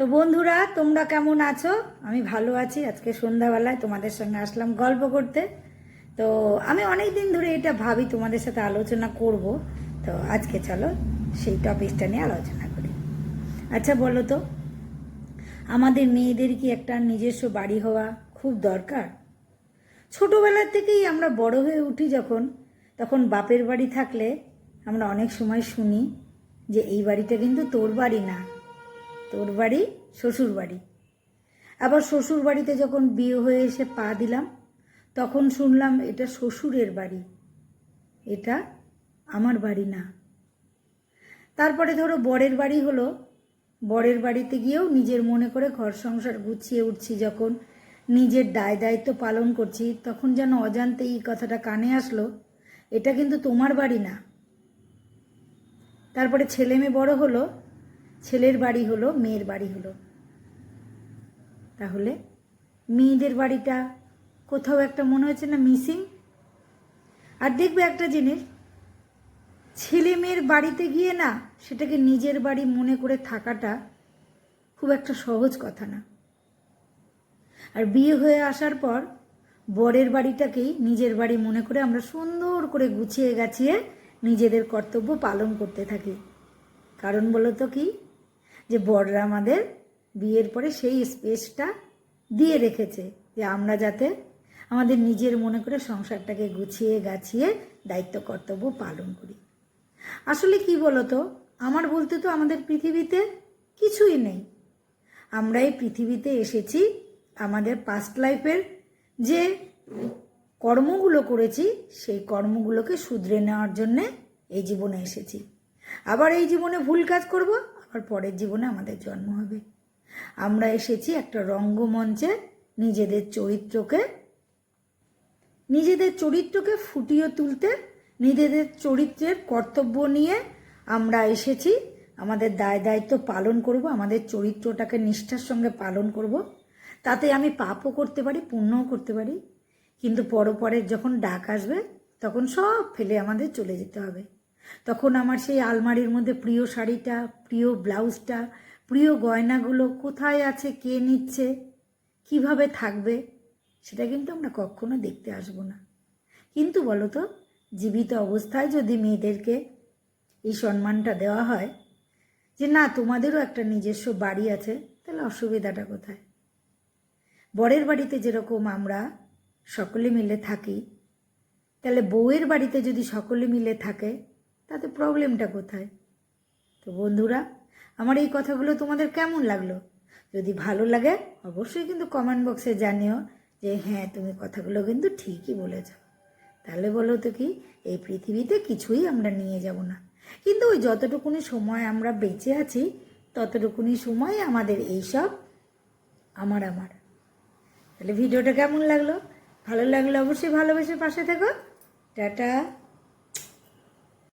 তো বন্ধুরা, তোমরা কেমন আছো? আমি ভালো আছি। আজকে সন্ধ্যাবেলায় তোমাদের সঙ্গে আসলাম গল্প করতে। তো আমি অনেক দিন ধরে এটা ভাবি, তোমাদের সাথে আলোচনা করব। তো আজকে চলো সেই টপিকটা নিয়ে আলোচনা করি। আচ্ছা বলো তো, আমাদের মেয়েদের কি একটা নিজস্ব বাড়ি হওয়া খুব দরকার? ছোটবেলার থেকেই আমরা বড় হয়ে উঠি যখন, তখন বাপের বাড়ি থাকলে আমরা অনেক সময় শুনি যে, এই বাড়িটা কিন্তু তোর বাড়ি না। তোর বাড়ি, শ্বশুর বাড়ি। আবার শ্বশুর বাড়িতে যখন বিয়ে হয়ে এসে পা দিলাম, তখন শুনলাম এটা শ্বশুরের বাড়ি। এটা আমার বাড়ি না। তারপরে ধরো বরের বাড়ি হলো, বরের বাড়িতে গিয়েও নিজের মনে করে ঘর সংসার গুছিয়ে উঠছি যখন নিজের দায় দায়িত্ব পালন করছি, তখন যেন অজান্তে এই কথাটা কানে আসলো, এটা কিন্তু তোমার বাড়ি না। তারপরে ছেলে মেয়ে বড় হলো ছেলের বাড়ি হলো, মেয়ের বাড়ি হলো। তাহলে মেয়েদের বাড়িটা কোথাও একটা মনে হচ্ছে না মিসিং? আর দেখবে একটা জিনিস, ছেলে মেয়ের বাড়িতে গিয়ে না সেটাকে নিজের বাড়ি মনে করে থাকাটা খুব একটা সহজ কথা না। আর বিয়ে হয়ে আসার পর বরের বাড়িটাকেই নিজের বাড়ি মনে করে আমরা সুন্দর করে গুছিয়ে গাছিয়ে নিজেদের কর্তব্য পালন করতে থাকি। কারণ বলো তো কি? যে বড়রা আমাদের বিয়ের পরে সেই স্পেসটা দিয়ে রেখেছে যে আমরা যাতে আমাদের নিজের মনে করে সংসারটাকে গুছিয়ে গাছিয়ে দায়িত্ব, কর্তব্য পালন করি। আসলে কি বলতো? আমার বলতে তো আমাদের পৃথিবীতে কিছুই নেই। আমরা এই পৃথিবীতে এসেছি, আমাদের পাস্ট লাইফের যে কর্মগুলো করেছি, সেই কর্মগুলোকে শুধরে নেওয়ার জন্যে এই জীবনে এসেছি। আবার এই জীবনে ভুল কাজ করব আবার পরের জীবনে আমাদের জন্ম হবে। আমরা এসেছি একটা রঙ্গমঞ্চে নিজেদের চরিত্রকে নিজেদের চরিত্রকে ফুটিয়ে তুলতে, নিজেদের চরিত্রের কর্তব্য নিয়ে আমরা এসেছি। আমাদের দায় দায়িত্ব পালন করব, আমাদের চরিত্রটাকে নিষ্ঠার সঙ্গে পালন করব। তাতে আমি পাপও করতে পারি, পুণ্যও করতে পারি। কিন্তু পরপরের যখন ডাক আসবে, তখন সব ফেলে আমাদের চলে যেতে হবে। তখন আমার সেই আলমারির মধ্যে প্রিয় শাড়িটা, প্রিয় ব্লাউজটা, প্রিয় গয়নাগুলো কোথায় আছে, কে নিচ্ছে, কীভাবে থাকবে, সেটা কিন্তু আমরা কখনো দেখতে আসব না। কিন্তু বলো তো জীবিত অবস্থায় যদি মেয়েদেরকে এই সম্মানটা দেওয়া হয়, যে না, তোমাদেরও একটা নিজস্ব বাড়ি আছে, তাহলে অসুবিধাটা কোথায়? বরের বাড়িতে যেরকম আমরা সকলে মিলে থাকি, তাহলে বউয়ের বাড়িতে যদি সকলে মিলে থাকে তাতে প্রবলেমটা কোথায়? তো বন্ধুরা, আমার এই কথাগুলো তোমাদের কেমন লাগল? যদি ভালো লাগে, অবশ্যই কিন্তু কমেন্ট বক্সে জানিও যে হ্যাঁ তুমি কথাগুলো কিন্তু ঠিকই বলেছ। তাহলে বলো তো কি, এই পৃথিবীতে কিছুই আমরা নিয়ে যাব না। কিন্তু ওই যতটুকুনি সময় আমরা বেঁচে আছি, ততটুকুনি সময় আমাদের এইসব আমার আমার। তাহলে ভিডিওটা কেমন লাগল? ভালো লাগলে অবশ্যই ভালোবেসে পাশে থেকো। টাটা।